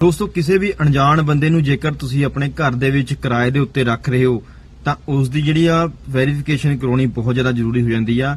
ਦੋਸਤੋ, ਕਿਸੇ ਵੀ ਅਣਜਾਣ ਬੰਦੇ ਨੂੰ ਜੇਕਰ ਤੁਸੀਂ ਆਪਣੇ ਘਰ ਦੇ ਵਿੱਚ ਕਿਰਾਏ ਦੇ ਉੱਤੇ ਰੱਖ ਰਹੇ ਹੋ, ਤਾਂ ਉਸ ਦੀ ਜਿਹੜੀ ਆ ਵੈਰੀਫਿਕੇਸ਼ਨ ਕਰਾਉਣੀ ਬਹੁਤ ਜ਼ਿਆਦਾ ਜ਼ਰੂਰੀ ਹੋ ਜਾਂਦੀ ਆ,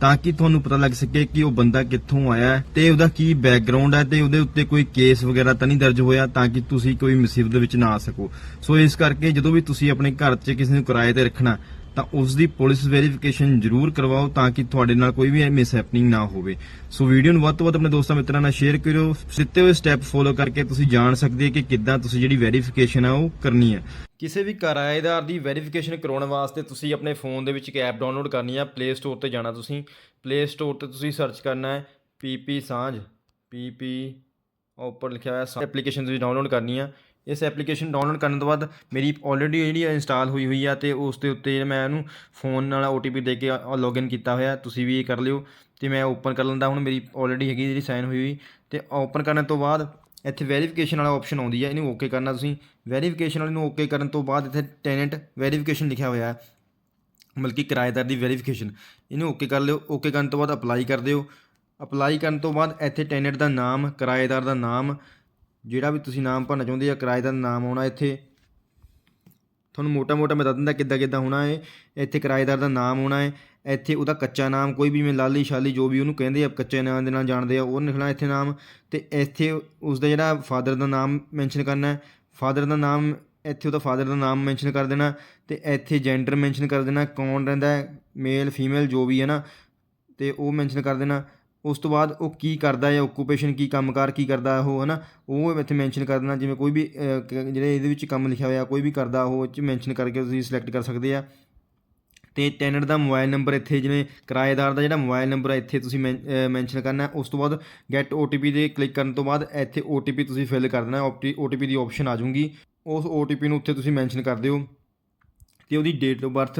ਤਾਂ ਕਿ ਤੁਹਾਨੂੰ ਪਤਾ ਲੱਗ ਸਕੇ ਕਿ ਉਹ ਬੰਦਾ ਕਿੱਥੋਂ ਆਇਆ ਹੈ ਤੇ ਉਹਦਾ ਕੀ ਬੈਕਗ੍ਰਾਉਂਡ ਹੈ ਤੇ ਉਹਦੇ ਉੱਤੇ ਕੋਈ ਕੇਸ ਵਗੈਰਾ ਤਾਂ ਨਹੀਂ ਦਰਜ ਹੋਇਆ ਤਾਂ ਕਿ ਤੁਸੀਂ ਕੋਈ ਮੁਸੀਬਤ ਵਿੱਚ ਨਾ ਆ ਸਕੋ। ਸੋ ਇਸ ਕਰਕੇ ਜਦੋਂ ਵੀ ਤੁਸੀਂ ਆਪਣੇ ਘਰ 'ਚ ਕਿਸੇ ਨੂੰ ਕਿਰਾਏ ਤੇ ਰੱਖਣਾ ਤਾਂ ਉਸ ਦੀ ਪੁਲਿਸ ਵੈਰੀਫਿਕੇਸ਼ਨ ਜ਼ਰੂਰ ਕਰਵਾਓ ਤਾਂ ਕਿ ਤੁਹਾਡੇ ਨਾਲ ਕੋਈ ਵੀ ਮਿਸ ਹੈਪਨਿੰਗ ਨਾ ਹੋਵੇ। ਸੋ ਵੀਡੀਓ ਨੂੰ ਵੱਧ ਤੋਂ ਵੱਧ ਆਪਣੇ ਦੋਸਤਾਂ ਮਿੱਤਰਾਂ ਨਾਲ ਸ਼ੇਅਰ ਕਰਿਓ। ਦਿੱਤੇ ਹੋਏ ਸਟੈਪ ਫੋਲੋ ਕਰਕੇ ਤੁਸੀਂ ਜਾਣ ਸਕਦੇ ਹੋ ਕਿ ਕਿੱਦਾਂ ਤੁਸੀਂ ਜਿਹੜੀ ਵੈਰੀਫਿਕੇਸ਼ਨ ਆ ਉਹ ਕਰਨੀ ਹੈ ਕਿਸੇ ਵੀ ਕਿਰਾਏਦਾਰ ਦੀ ਵੈਰੀਫਿਕੇਸ਼ਨ ਕਰਾਉਣ ਵਾਸਤੇ ਤੁਸੀਂ ਆਪਣੇ ਫੋਨ ਦੇ ਵਿੱਚ ਇੱਕ ਐਪ ਡਾਊਨਲੋਡ ਕਰਨੀ ਆ। ਪਲੇ ਸਟੋਰ ਤੇ ਜਾਣਾ ਤੁਸੀਂ। ਪਲੇ ਸਟੋਰ ਤੇ ਤੁਸੀਂ ਸਰਚ ਕਰਨਾ ਹੈ ਪੀਪੀ ਸਾਂਝ। ਪੀਪੀ ਉੱਪਰ ਲਿਖਿਆ ਹੋਇਆ ਐਪਲੀਕੇਸ਼ਨ ਤੁਸੀਂ ਡਾਊਨਲੋਡ ਕਰਨੀ ਆ। ਇਸ ਐਪਲੀਕੇਸ਼ਨ ਡਾਊਨਲੋਡ ਕਰਨ ਤੋਂ ਬਾਅਦ ਮੇਰੀ ਆਲਰੇਡੀ ਜਿਹੜੀ ਇੰਸਟਾਲ ਹੋਈ ਹੋਈ ਆ ਤੇ ਉਸ ਦੇ ਉੱਤੇ ਮੈਂ ਇਹਨੂੰ ਫੋਨ ਨਾਲ OTP ਦੇ ਕੇ ਲੌਗਇਨ ਕੀਤਾ ਹੋਇਆ। ਤੁਸੀਂ ਵੀ ਇਹ ਕਰ ਲਿਓ ਤੇ ਮੈਂ ਓਪਨ ਕਰ ਲੈਂਦਾ। ਹੁਣ ਮੇਰੀ ਆਲਰੇਡੀ ਹੈਗੀ ਜਿਹੜੀ ਸਾਈਨ ਹੋਈ ਹੋਈ ਤੇ ਓਪਨ ਕਰਨ ਤੋਂ ਬਾਅਦ ਇੱਥੇ ਵੈਰੀਫਿਕੇਸ਼ਨ ਵਾਲਾ ਆਪਸ਼ਨ ਆਉਂਦੀ ਹੈ ਇਹਨੂੰ ਓਕੇ ਕਰਨਾ ਤੁਸੀਂ। ਵੈਰੀਫਿਕੇਸ਼ਨ ਵਾਲੇ ਨੂੰ ਓਕੇ ਕਰਨ ਤੋਂ ਬਾਅਦ ਇੱਥੇ ਟੈਨੈਂਟ ਵੈਰੀਫਿਕੇਸ਼ਨ ਲਿਖਿਆ ਹੋਇਆ ਹੈ। ਕਿ ਕਿਰਾਏਦਾਰ ਦੀ ਵੈਰੀਫਿਕੇਸ਼ਨ ਇਹਨੂੰ ਓਕੇ ਕਰ ਲਿਓ। ਓਕੇ ਕਰਨ ਤੋਂ ਬਾਅਦ ਅਪਲਾਈ ਕਰ ਦਿਓ। ਅਪਲਾਈ ਕਰਨ ਤੋਂ ਬਾਅਦ ਇੱਥੇ ਟੈਨੈਂਟ ਦਾ ਨਾਮ, ਕਿਰਾਏਦਾਰ ਦਾ ਨਾਮ ਜਿਹੜਾ ਵੀ ਤੁਸੀਂ ਨਾਮ ਭਰਨਾ ਚਾਹੁੰਦੇ ਆ ਕਿਰਾਏਦਾਰ ਦਾ ਨਾਮ ਆਉਣਾ ਇੱਥੇ, ਤੁਹਾਨੂੰ ਮੋਟਾ-ਮੋਟਾ ਮੈਂ ਦੱਸ ਦਿੰਦਾ ਕਿੱਦਾਂ ਕਿੱਦਾਂ ਹੋਣਾ ਹੈ ਇੱਥੇ ਕਿਰਾਏਦਾਰ ਦਾ ਨਾਮ ਹੋਣਾ ਹੈ, ਇੱਥੇ ਉਹਦਾ ਕੱਚਾ ਨਾਮ ਕੋਈ ਵੀ ਮੈਂ ਲਾਲੀ ਸ਼ਾਲੀ ਜੋ ਵੀ ਉਹਨੂੰ ਕਹਿੰਦੇ ਆ, ਕੱਚੇ ਨਾਮ ਦੇ ਨਾਲ ਜਾਣਦੇ ਆ, ਉਹ ਲਿਖਣਾ ਇੱਥੇ ਨਾਮ। ਤੇ ਇੱਥੇ ਉਸ ਦਾ ਜਿਹੜਾ ਫਾਦਰ ਦਾ ਨਾਮ ਮੈਂਸ਼ਨ ਕਰਨਾ ਹੈ, ਫਾਦਰ ਦਾ ਨਾਮ, ਇੱਥੇ ਉਹਦਾ ਫਾਦਰ ਦਾ ਨਾਮ ਮੈਂਸ਼ਨ ਕਰ ਦੇਣਾ, ਤੇ ਇੱਥੇ ਜੈਂਡਰ ਮੈਂਸ਼ਨ ਕਰ ਦੇਣਾ, ਕੌਣ ਰਹਿੰਦਾ ਹੈ ਮੇਲ ਫੀਮੇਲ ਜੋ ਵੀ ਹੈ ਨਾ, ਤੇ ਉਹ ਮੈਂਸ਼ਨ ਕਰ ਦੇਣਾ। ਉਸ ਤੋਂ ਬਾਅਦ ਉਹ ਕੀ ਕਰਦਾ ਹੈ ਓਕੂਪੇਸ਼ਨ ਕੀ ਕੰਮਕਾਰ ਕੀ ਕਰਦਾ ਉਹ ਹੈ ਨਾ ਉਹ ਇੱਥੇ ਮੈਂਸ਼ਨ ਕਰ ਦੇਣਾ ਜਿਵੇਂ ਕੋਈ ਵੀ ਜਿਹੜੇ ਇਹਦੇ ਵਿੱਚ ਕੰਮ ਲਿਖਿਆ ਹੋਇਆ, ਕੋਈ ਵੀ ਕਰਦਾ, ਉਹ 'ਚ ਮੈਂਸ਼ਨ ਕਰਕੇ ਤੁਸੀਂ ਸਿਲੈਕਟ ਕਰ ਸਕਦੇ ਆ। ਤੇ ਟੈਨੈਂਟ ਦਾ ਮੋਬਾਈਲ ਨੰਬਰ ਇੱਥੇ, ਜਿਵੇਂ ਕਿਰਾਏਦਾਰ ਦਾ ਜਿਹੜਾ ਮੋਬਾਈਲ ਨੰਬਰ ਹੈ ਇੱਥੇ ਤੁਸੀਂ ਮੈਂਸ਼ਨ ਕਰਨਾ। ਉਸ ਤੋਂ ਬਾਅਦ ਗੈਟ OTP ਦੇ ਕਲਿੱਕ ਕਰਨ ਤੋਂ ਬਾਅਦ ਇੱਥੇ OTP ਤੁਸੀਂ ਫਿਲ ਕਰ ਦੇਣਾ OTP ਦੀ ਆਪਸ਼ਨ ਆ ਜਾਊਗੀ। ਉਸ OTP ਨੂੰ ਉੱਥੇ ਤੁਸੀਂ ਮੈਂਸ਼ਨ ਕਰ ਦਿਓ। ਤੇ ਉਹਦੀ ਡੇਟ ਆਫ ਬਰਥ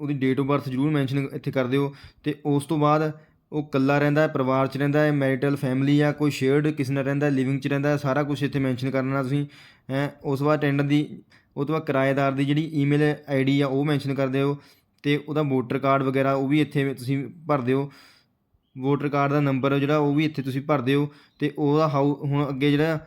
ਉਹਦੀ ਡੇਟ ਆਫ ਬਰਥ ਜ਼ਰੂਰ ਮੈਂਸ਼ਨ ਇੱਥੇ ਕਰ ਦਿਓ। ਤੇ ਉਸ ਤੋਂ ਬਾਅਦ ਉਹ ਇਕੱਲਾ ਰਹਿੰਦਾ ਹੈ, ਪਰਿਵਾਰ 'ਚ ਰਹਿੰਦਾ ਹੈ ਮੈਰਿਟਲ ਫੈਮਿਲੀ ਆ, ਕੋਈ ਸ਼ੇਅਰਡ ਕਿਸੇ ਨਾਲ ਰਹਿੰਦਾ ਲਿਵਿੰਗ 'ਚ ਰਹਿੰਦਾ ਸਾਰਾ ਕੁਝ ਇੱਥੇ ਮੈਂਸ਼ਨ ਕਰਨਾ ਤੁਸੀਂ। ਹੈ, ਉਸ ਤੋਂ ਬਾਅਦ ਟੈਂਡਰ ਦੀ, ਉਹ ਤੋਂ ਬਾਅਦ ਕਿਰਾਏਦਾਰ ਦੀ ਜਿਹੜੀ ਈਮੇਲ ਆਈਡੀ ਆ, ਉਹ ਮੈਂਸ਼ਨ ਕਰ ਦਿਓ ਤੇ ਉਹਦਾ ਵੋਟਰ ਕਾਰਡ ਵਗੈਰਾ ਉਹ ਵੀ ਇੱਥੇ ਤੁਸੀਂ ਭਰ ਦਿਓ। ਵੋਟਰ ਕਾਰਡ ਦਾ ਨੰਬਰ ਜਿਹੜਾ, ਉਹ ਵੀ ਇੱਥੇ ਤੁਸੀਂ ਭਰ ਦਿਓ ਤੇ ਉਹਦਾ ਹਾਊ ਹੁਣ ਅੱਗੇ ਜਿਹੜਾ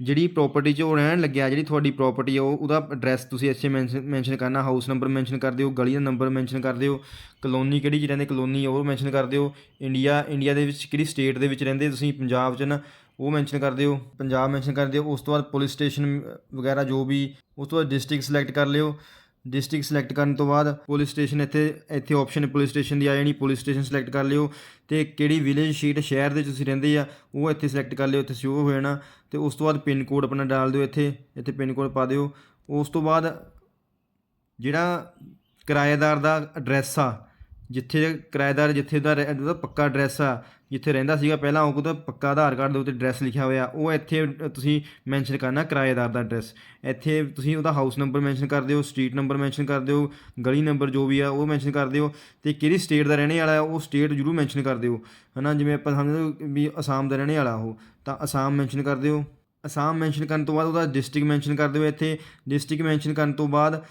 ਜਿਹੜੀ ਪ੍ਰੋਪਰਟੀ 'ਚ ਉਹ ਰਹਿਣ ਲੱਗਿਆ, ਜਿਹੜੀ ਤੁਹਾਡੀ ਪ੍ਰੋਪਰਟੀ ਆ, ਉਹ ਉਹਦਾ ਐਡਰੈਸ ਤੁਸੀਂ ਇੱਥੇ ਮੈਂਸ਼ਨ ਕਰਨਾ ਹਾਊਸ ਨੰਬਰ ਮੈਂਸ਼ਨ ਕਰ ਦਿਓ, ਗਲੀ ਦਾ ਨੰਬਰ ਮੈਂਸ਼ਨ ਕਰ ਦਿਓ ਕਲੋਨੀ ਕਿਹੜੀ 'ਚ ਰਹਿੰਦੇ ਕਲੋਨੀ ਉਹ ਮੈਂਸ਼ਨ ਕਰ ਦਿਓ ਇੰਡੀਆ ਇੰਡੀਆ ਦੇ ਵਿੱਚ ਕਿਹੜੀ ਸਟੇਟ ਦੇ ਵਿੱਚ ਰਹਿੰਦੇ, ਤੁਸੀਂ ਪੰਜਾਬ 'ਚ ਨਾ, ਉਹ ਮੈਂਸ਼ਨ ਕਰ ਦਿਓ, ਪੰਜਾਬ ਮੈਂਸ਼ਨ ਕਰ ਦਿਓ, ਉਸ ਤੋਂ ਬਾਅਦ ਪੁਲਿਸ ਸਟੇਸ਼ਨ ਵਗੈਰਾ ਜੋ ਵੀ, ਉਸ ਤੋਂ ਬਾਅਦ ਡਿਸਟ੍ਰਿਕਟ ਸਿਲੈਕਟ ਕਰ ਲਿਓ ਡਿਸਟ੍ਰਿਕਟ ਸਿਲੈਕਟ ਕਰਨ ਤੋਂ ਬਾਅਦ ਪੁਲਿਸ ਸਟੇਸ਼ਨ ਇੱਥੇ ਇੱਥੇ ਆਪਸ਼ਨ ਪੁਲਿਸ ਸਟੇਸ਼ਨ ਦੀ ਆ ਜਾਣੀ, ਪੁਲਿਸ ਸਟੇਸ਼ਨ ਸਿਲੈਕਟ ਕਰ ਲਿਓ। ਤੇ ਕਿਹੜੀ ਵਿਲੇਜ ਸ਼ੀਟ ਸ਼ਹਿਰ ਦੇ ਤੁਸੀਂ ਰਹਿੰਦੇ ਆ, ਉਹ ਇੱਥੇ ਸਿਲੈਕਟ ਕਰ ਲਿਓ ਇੱਥੇ ਸ਼ੋ ਹੋ ਜਾਣਾ। ਤੇ ਉਸ ਤੋਂ ਬਾਅਦ ਪਿੰਨ ਕੋਡ ਆਪਣਾ ਡਾਲ ਦਿਓ ਇੱਥੇ ਇੱਥੇ ਪਿੰਨ ਕੋਡ ਪਾ ਦਿਓ। ਉਸ ਤੋਂ ਬਾਅਦ ਜਿਹੜਾ ਕਿਰਾਏਦਾਰ ਦਾ ਐਡਰੈਸ ਆ ਜਿੱਥੇ ਕਿਰਾਏਦਾਰ, ਜਿੱਥੇ ਦਾ ਰਹਿ- ਉਹਦਾ ਪੱਕਾ ਐਡਰੈਸ ਆ, ਜਿੱਥੇ ਰਹਿੰਦਾ ਸੀਗਾ ਪਹਿਲਾਂ, ਉਹ ਉਹਦਾ ਪੱਕਾ ਆਧਾਰ ਕਾਰਡ ਦੇ ਉੱਤੇ ਐਡਰੈਸ ਲਿਖਿਆ ਹੋਇਆ। ਉਹ ਇੱਥੇ ਤੁਸੀਂ ਮੈਂਸ਼ਨ ਕਰਨਾ ਕਿਰਾਏਦਾਰ ਦਾ ਐਡਰੈਸ ਇੱਥੇ ਤੁਸੀਂ ਉਹਦਾ ਹਾਊਸ ਨੰਬਰ ਮੈਂਸ਼ਨ ਕਰ ਦਿਓ ਸਟਰੀਟ ਨੰਬਰ ਮੈਂਸ਼ਨ ਕਰ ਦਿਓ ਗਲੀ ਨੰਬਰ ਜੋ ਵੀ ਆ, ਉਹ ਮੈਂਸ਼ਨ ਕਰ ਦਿਓ ਤੇ ਕਿਹੜੀ ਸਟੇਟ ਦਾ ਰਹਿਣੇ ਵਾਲਾ ਉਹ ਸਟੇਟ ਜ਼ਰੂਰ ਮੈਂਸ਼ਨ ਕਰ ਦਿਓ ਹਨਾ, ਜਿਵੇਂ ਆਪਾਂ ਸਮਝਦੇ ਵੀ ਅਸਾਮ ਦਾ ਰਹਿਣੇ ਵਾਲਾ ਉਹ, ਤਾਂ ਅਸਾਮ ਮੈਂਸ਼ਨ ਕਰ ਦਿਓ ਅਸਾਮ ਮੈਂਸ਼ਨ ਕਰਨ ਤੋਂ ਬਾਅਦ ਉਹਦਾ ਡਿਸਟ੍ਰਿਕਟ ਮੈਂਸ਼ਨ ਕਰ ਦਿਓ ਇੱਥੇ। ਡਿਸਟ੍ਰਿਕਟ ਮੈਂਸ਼ਨ ਕਰਨ ਤੋਂ ਬਾਅਦ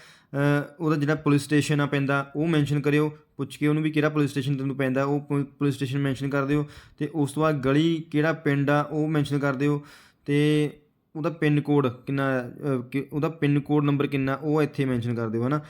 ਉਹਦਾ ਜਿਹੜਾ ਪੁਲਿਸ ਸਟੇਸ਼ਨ ਆ ਪੈਂਦਾ ਉਹ ਮੈਂਸ਼ਨ ਕਰਿਓ। ਪੁੱਛ ਕੇ ਉਹਨੂੰ ਵੀ ਕਿਹੜਾ ਪੁਲਿਸ ਸਟੇਸ਼ਨ ਤੈਨੂੰ ਪੈਂਦਾ, ਉਹ ਪੁਲਿਸ ਸਟੇਸ਼ਨ ਮੈਂਸ਼ਨ ਕਰ ਦਿਓ, ਤੇ ਉਸ ਤੋਂ ਬਾਅਦ ਗਲੀ ਕਿਹੜਾ ਪਿੰਡ ਆ, ਉਹ ਮੈਂਸ਼ਨ ਕਰ ਦਿਓ, ਤੇ ਉਹਦਾ ਪਿੰਨ ਕੋਡ ਕਿੰਨਾ ਉਹਦਾ ਪਿੰਨ ਕੋਡ ਨੰਬਰ ਕਿੰਨਾ, ਉਹ ਇੱਥੇ ਮੈਂਸ਼ਨ ਕਰ ਦਿਓ, ਹਨਾ?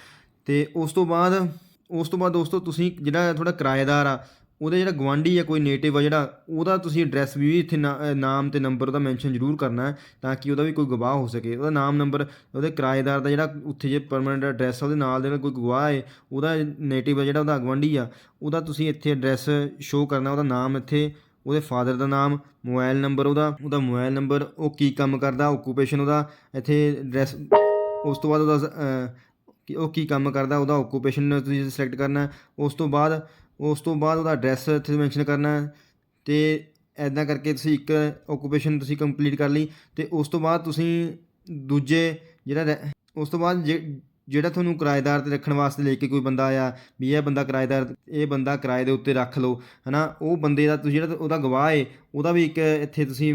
ਤੇ ਉਸ ਤੋਂ ਬਾਅਦ, ਉਸ ਤੋਂ ਬਾਅਦ ਦੋਸਤੋ, ਤੁਸੀਂ ਜਿਹੜਾ ਤੁਹਾਡਾ ਕਿਰਾਏਦਾਰ ਆ ਉਹਦਾ ਜਿਹੜਾ ਗਵਾਂਢੀ ਆ, ਕੋਈ ਨੇਟਿਵ ਆ ਜਿਹੜਾ, ਉਹਦਾ ਤੁਸੀਂ ਐਡਰੈਸ ਵੀ ਇੱਥੇ ਨਾ- ਨਾਮ ਤੇ ਨੰਬਰ ਉਹਦਾ ਮੈਂਸ਼ਨ ਜ਼ਰੂਰ ਕਰਨਾ ਤਾਂ ਕਿ ਉਹਦਾ ਵੀ ਕੋਈ ਗਵਾਹ ਹੋ ਸਕੇ। ਉਹਦਾ ਨਾਮ ਨੰਬਰ ਉਹਦੇ ਕਿਰਾਏਦਾਰ ਦਾ ਜਿਹੜਾ ਉੱਥੇ ਜੇ ਪਰਮਨੈਂਟ ਐਡਰੈਸ ਆ, ਉਹਦੇ ਨਾਲ ਦੇ ਨਾਲ ਕੋਈ ਗਵਾਹ ਹੈ ਉਹਦਾ ਨੇਟਿਵ ਆ ਜਿਹੜਾ ਉਹਦਾ ਗਵਾਂਢੀ ਆ, ਉਹਦਾ ਤੁਸੀਂ ਇੱਥੇ ਐਡਰੈਸ ਸ਼ੋਅ ਕਰਨਾ, ਉਹਦਾ ਨਾਮ ਇੱਥੇ, ਉਹਦੇ ਫਾਦਰ ਦਾ ਨਾਮ ਮੋਬਾਈਲ ਨੰਬਰ ਉਹਦਾ ਉਹਦਾ ਮੋਬਾਈਲ ਨੰਬਰ ਉਹ ਕੀ ਕੰਮ ਕਰਦਾ ਓਕੂਪੇਸ਼ਨ ਉਹਦਾ, ਇੱਥੇ ਐਡਰੈਸ ਉਸ ਤੋਂ ਬਾਅਦ ਉਹਦਾ ਕਿ ਉਹ ਕੀ ਕੰਮ ਕਰਦਾ, ਉਹਦਾ ਓਕੂਪੇਸ਼ਨ ਤੁਸੀਂ ਸਿਲੈਕਟ ਕਰਨਾ ਉਸ ਤੋਂ ਬਾਅਦ ਉਸ ਤੋਂ ਬਾਅਦ ਉਹਦਾ ਐਡਰੈਸ ਇੱਥੇ ਮੈਂਸ਼ਨ ਕਰਨਾ ਹੈ ਤੇ ਐਦਾਂ ਕਰਕੇ ਤੁਸੀਂ ਇੱਕ ਓਕੂਪੇਸ਼ਨ ਤੁਸੀਂ ਕੰਪਲੀਟ ਕਰ ਲਈ ਤੇ ਉਸ ਤੋਂ ਬਾਅਦ ਤੁਸੀਂ ਦੂਜੇ ਜਿਹੜਾ ਰਹਿ- ਉਸ ਤੋਂ ਬਾਅਦ ਜੇ- ਜਿਹੜਾ ਤੁਹਾਨੂੰ ਕਿਰਾਏਦਾਰ ਤੇ ਰੱਖਣ ਵਾਸਤੇ ਲੈ ਕੇ ਕੋਈ ਬੰਦਾ ਆਇਆ ਵੀ ਇਹ ਬੰਦਾ ਕਿਰਾਏਦਾਰ, ਇਹ ਬੰਦਾ ਕਿਰਾਏ ਦੇ ਉੱਤੇ ਰੱਖ ਲਓ, ਹਨਾ, ਉਹ ਬੰਦੇ ਦਾ ਤੁਸੀਂ ਜਿਹੜਾ ਉਹਦਾ ਗਵਾਹ ਏ, ਉਹਦਾ ਵੀ ਇੱਕ ਇੱਥੇ ਤੁਸੀਂ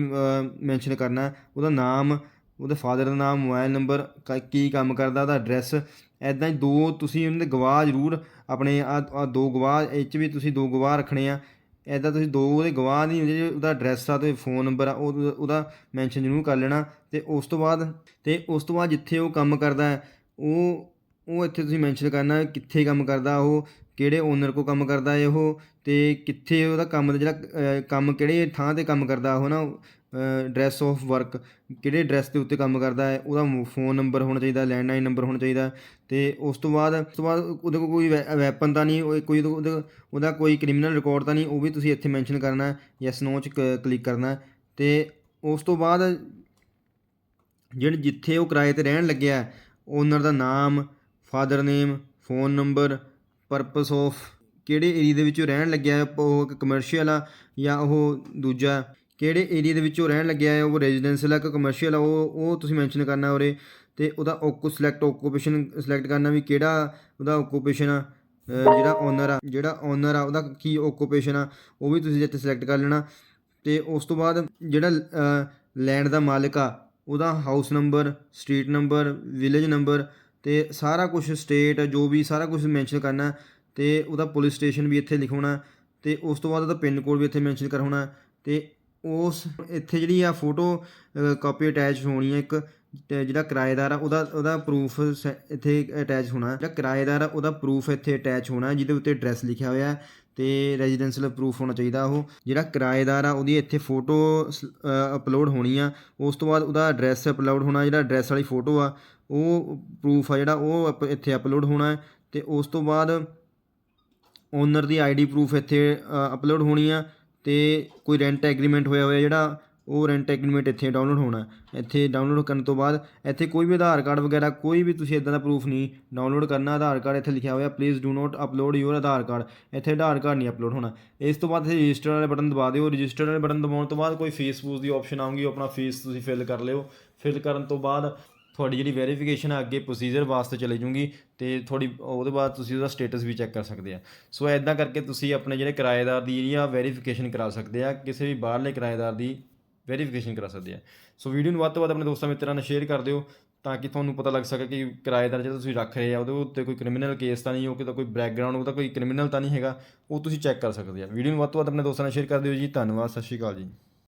ਮੈਂਸ਼ਨ ਕਰਨਾ ਉਹਦਾ ਨਾਮ, ਉਹਦੇ ਫਾਦਰ ਦਾ ਨਾਮ ਮੋਬਾਈਲ ਨੰਬਰ ਕੀ ਕੰਮ ਕਰਦਾ, ਉਹਦਾ ਐਡਰੈਸ ਇੱਦਾਂ ਹੀ ਦੋ ਤੁਸੀਂ ਉਹਨਾਂ ਦੇ ਗਵਾਹ ਜ਼ਰੂਰ ਆਪਣੇ ਆ ਦੋ ਗਵਾਹ, ਇਹ 'ਚ ਵੀ ਤੁਸੀਂ ਦੋ ਗਵਾਹ ਰੱਖਣੇ ਆ। ਇੱਦਾਂ ਤੁਸੀਂ ਦੋ ਉਹਦੇ ਗਵਾਹ ਦੀ ਜਿਹੜੇ ਉਹਦਾ ਐਡਰੈਸ ਆ ਤੇ ਫੋਨ ਨੰਬਰ ਆ, ਉਹ ਉਹਦਾ ਮੈਂਸ਼ਨ ਜ਼ਰੂਰ ਕਰ ਲੈਣਾ। ਤੇ ਉਸ ਤੋਂ ਬਾਅਦ, ਤੇ ਉਸ ਤੋਂ ਬਾਅਦ ਜਿੱਥੇ ਉਹ ਕੰਮ ਕਰਦਾ ਹੈ, ਉਹ ਉਹ ਇੱਥੇ ਤੁਸੀਂ ਮੈਂਸ਼ਨ ਕਰਨਾ ਕਿੱਥੇ ਕੰਮ ਕਰਦਾ ਉਹ, ਕਿਹੜੇ ਓਨਰ ਕੋ ਕੰਮ ਕਰਦਾ ਹੈ ਉਹ, ਤੇ ਕਿੱਥੇ ਉਹਦਾ ਕੰਮ ਦਾ ਜਿਹੜਾ ਕੰਮ ਕਿਹੜੇ ਥਾਂ ਤੇ ਕੰਮ ਕਰਦਾ ਉਹ ਨਾ ਡਰੈਸ ਆਫ ਵਰਕ ਕਿਹੜੇ ਐਡਰੈਸ ਦੇ ਉੱਤੇ ਕੰਮ ਕਰਦਾ ਹੈ ਉਹਦਾ ਫੋਨ ਨੰਬਰ ਹੋਣਾ ਚਾਹੀਦਾ ਲੈਂਡਲਾਈਨ ਨੰਬਰ ਹੋਣਾ ਚਾਹੀਦਾ ਤੇ ਉਸ ਤੋਂ ਬਾਅਦ ਉਸ ਤੋਂ ਬਾਅਦ ਉਹਦੇ ਕੋਲ ਕੋਈ ਵੈਪਨ ਤਾਂ ਨਹੀਂ ਉਹ ਕੋਈ ਉਹਦਾ ਉਹਦਾ ਕੋਈ ਕ੍ਰਿਮੀਨਲ ਰਿਕਾਰਡ ਤਾਂ ਨਹੀਂ ਉਹ ਵੀ ਤੁਸੀਂ ਇੱਥੇ ਮੈਂਸ਼ਨ ਕਰਨਾ ਹੈ ਯੈਸ ਨੋ ਚ ਕਲਿੱਕ ਕਰਨਾ ਹੈ ਤੇ ਉਸ ਤੋਂ ਬਾਅਦ ਜਿਹੜੇ ਜਿੱਥੇ ਉਹ ਕਿਰਾਏ ਤੇ ਰਹਿਣ ਲੱਗਿਆ ਓਨਰ ਦਾ ਨਾਮ father name phone number purpose of ਕਿਹੜੇ ਏਰੀਆ ਦੇ ਵਿੱਚ ਉਹ ਰਹਿਣ ਲੱਗਿਆ ਹੈ, ਉਹ ਕਮਰਸ਼ੀਅਲ ਆ ਜਾਂ ਉਹ ਦੂਜਾ ਕਿਹੜੇ ਏਰੀਆ ਦੇ ਵਿੱਚ ਉਹ ਰਹਿਣ ਲੱਗਿਆ ਹੈ, ਉਹ ਰੈਜ਼ੀਡੈਂਸ਼ੀਅਲ ਆ ਕਿ ਕਮਰਸ਼ੀਅਲ ਆ, ਉਹ ਉਹ ਤੁਸੀਂ ਮੈਂਸ਼ਨ ਕਰਨਾ ਉਰੇ। ਤੇ ਉਹਦਾ ਓਕੂ ਸਿਲੈਕਟ ਓਕੂਪੇਸ਼ਨ ਸਿਲੈਕਟ ਕਰਨਾ ਵੀ ਕਿਹੜਾ ਉਹਦਾ ਓਕੂਪੇਸ਼ਨ ਆ ਜਿਹੜਾ ਓਨਰ ਆ, ਜਿਹੜਾ ਓਨਰ ਆ, ਉਹਦਾ ਕੀ ਓਕੂਪੇਸ਼ਨ ਆ, ਉਹ ਵੀ ਤੁਸੀਂ ਇੱਥੇ ਸਿਲੈਕਟ ਕਰ ਲੈਣਾ। ਤੇ ਉਸ ਤੋਂ ਬਾਅਦ ਜਿਹੜਾ ਲੈਂਡ ਦਾ ਮਾਲਕ ਆ, ਉਹਦਾ house number street number village number ਤੇ ਸਾਰਾ ਕੁਝ ਸਟੇਟ ਜੋ ਵੀ ਸਾਰਾ ਕੁਝ ਮੈਂਸ਼ਨ ਕਰਨਾ, ਤੇ ਉਹਦਾ ਪੁਲਿਸ ਸਟੇਸ਼ਨ ਵੀ ਇੱਥੇ ਲਿਖਾਉਣਾ, ਤੇ ਉਸ ਤੋਂ ਬਾਅਦ ਉਹਦਾ ਪਿੰਨ ਕੋਡ ਵੀ ਇੱਥੇ ਮੈਂਸ਼ਨ ਕਰਵਾਉਣਾ, ਤੇ ਉਸ ਇੱਥੇ ਜਿਹੜੀ ਆ ਫੋਟੋ ਕਾਪੀ ਅਟੈਚ ਹੋਣੀ ਹੈ ਇੱਕ, ਤੇ ਜਿਹੜਾ ਕਿਰਾਏਦਾਰ ਆ, ਉਹਦਾ ਉਹਦਾ ਪ੍ਰੂਫ ਇੱਥੇ ਅਟੈਚ ਹੋਣਾ। ਜਿਹੜਾ ਕਿਰਾਏਦਾਰ ਆ, ਉਹਦਾ ਪ੍ਰੂਫ ਇੱਥੇ ਅਟੈਚ ਹੋਣਾ, ਜਿਹਦੇ ਉੱਤੇ ਐਡਰੈਸ ਲਿਖਿਆ ਹੋਇਆ ਹੈ, ਤੇ ਰੈਜ਼ੀਡੈਂਸ਼ੀਅਲ ਪ੍ਰੂਫ ਹੋਣਾ ਚਾਹੀਦਾ ਉਹ। ਜਿਹੜਾ ਕਿਰਾਏਦਾਰ ਆ, ਉਹਦੀ ਇੱਥੇ ਫੋਟੋ ਅਪਲੋਡ ਹੋਣੀ ਆ, ਉਸ ਤੋਂ ਬਾਅਦ ਉਹਦਾ ਐਡਰੈਸ ਅਪਲੋਡ ਹੋਣਾ, ਜਿਹੜਾ ਐਡਰੈਸ ਵਾਲੀ ਫੋਟੋ ਆ, ਉਹ ਪ੍ਰੂਫ ਆ ਜਿਹੜਾ, ਉਹ ਅਪ- ਇੱਥੇ ਅਪਲੋਡ ਹੋਣਾ ਹੈ, ਤੇ ਉਸ ਤੋਂ ਬਾਅਦ ਓਨਰ ਦੀ ਆਈਡੀ ਪ੍ਰੂਫ ਇੱਥੇ ਅਪਲੋਡ ਹੋਣੀ ਆ ਅਤੇ ਕੋਈ ਰੈਂਟ ਐਗਰੀਮੈਂਟ ਹੋਇਆ ਹੋਇਆ ਜਿਹੜਾ, ਉਹ ਰੈਂਟ ਐਗਰੀਮੈਂਟ ਇੱਥੇ ਡਾਊਨਲੋਡ ਹੋਣਾ ਇੱਥੇ ਡਾਊਨਲੋਡ ਕਰਨ ਤੋਂ ਬਾਅਦ ਇੱਥੇ ਕੋਈ ਵੀ ਆਧਾਰ ਕਾਰਡ ਵਗੈਰਾ, ਕੋਈ ਵੀ ਤੁਸੀਂ ਇਦਾਂ ਦਾ ਪ੍ਰੂਫ ਨਹੀਂ ਡਾਊਨਲੋਡ ਕਰਨਾ, ਆਧਾਰ ਕਾਰਡ ਇੱਥੇ ਲਿਖਿਆ ਹੋਇਆ please do not upload your Aadhaar card ਇੱਥੇ ਆਧਾਰ ਕਾਰਡ ਨਹੀਂ ਅਪਲੋਡ ਹੋਣਾ। ਇਸ ਤੋਂ ਬਾਅਦ ਇੱਥੇ ਰਜਿਸਟਰ ਵਾਲੇ ਬਟਨ ਦਬਾ ਦਿਓ। ਰਜਿਸਟਰ ਵਾਲੇ ਬਟਨ ਦਬਾਉਣ ਤੋਂ ਬਾਅਦ ਕੋਈ ਫੀਸ ਫੂਸ ਦੀ ਆਪਸ਼ਨ ਆਉਂਗੀ ਆਪਣਾ ਫੀਸ ਤੁਸੀਂ ਫਿਲ ਕਰ ਲਿਓ। ਫਿਲ ਕਰਨ ਤੋਂ ਬਾਅਦ ਤੁਹਾਡੀ ਜਿਹੜੀ ਵੈਰੀਫਿਕੇਸ਼ਨ ਆ, ਅੱਗੇ ਪ੍ਰੋਸੀਜਰ ਵਾਸਤੇ ਚਲੇ ਜੂਗੀ ਤੇ ਤੁਹਾਡੀ, ਉਹਦੇ ਬਾਅਦ ਤੁਸੀਂ ਉਹਦਾ ਸਟੇਟਸ ਵੀ ਚੈੱਕ ਕਰ ਸਕਦੇ ਆ। ਸੋ ਐਦਾਂ ਕਰਕੇ ਤੁਸੀਂ ਆਪਣੇ ਜਿਹੜੇ ਕਿਰਾਏਦਾਰ ਦੀ ਜਿਹੜੀ ਆ ਵੈਰੀਫਿਕੇਸ਼ਨ ਕਰਾ ਸਕਦੇ ਆ, ਕਿਸੇ ਵੀ ਬਾਹਰਲੇ ਕਿਰਾਏਦਾਰ ਦੀ ਵੈਰੀਫਿਕੇਸ਼ਨ ਕਰਾ ਸਕਦੇ ਆ। ਸੋ ਵੀਡੀਓ ਨੂੰ ਵੱਧ ਤੋਂ ਵੱਧ ਆਪਣੇ ਦੋਸਤਾਂ ਮਿੱਤਰਾਂ ਨਾਲ ਸ਼ੇਅਰ ਕਰ ਦਿਓ ਤਾਂ ਕਿ ਤੁਹਾਨੂੰ ਪਤਾ ਲੱਗ ਸਕੇ ਕਿ ਕਿਰਾਏਦਾਰ ਜਿਹੜਾ ਤੁਸੀਂ ਰੱਖ ਰਹੇ ਆ, ਉਹਦੇ ਉੱਤੇ ਕੋਈ ਕ੍ਰਿਮੀਨਲ ਕੇਸ ਤਾਂ ਨਹੀਂ, ਉਹ ਕਿਤੇ ਕੋਈ ਬੈਕਗ੍ਰਾਉਂਡ ਉਹਦਾ ਕੋਈ ਕ੍ਰਿਮੀਨਲ ਤਾਂ ਨਹੀਂ ਹੈਗਾ, ਉਹ ਤੁਸੀਂ ਚੈੱਕ ਕਰ ਸਕਦੇ ਆ। ਵੀਡੀਓ ਨੂੰ ਵੱਧ ਤੋਂ ਵੱਧ ਆਪਣੇ ਦੋਸਤਾਂ ਨਾਲ ਸ਼ੇਅਰ ਕਰ ਦਿਓ ਜੀ। ਧੰਨਵਾਦ, ਸਤਿ ਸ਼੍ਰੀ ਅਕਾਲ ਜੀ।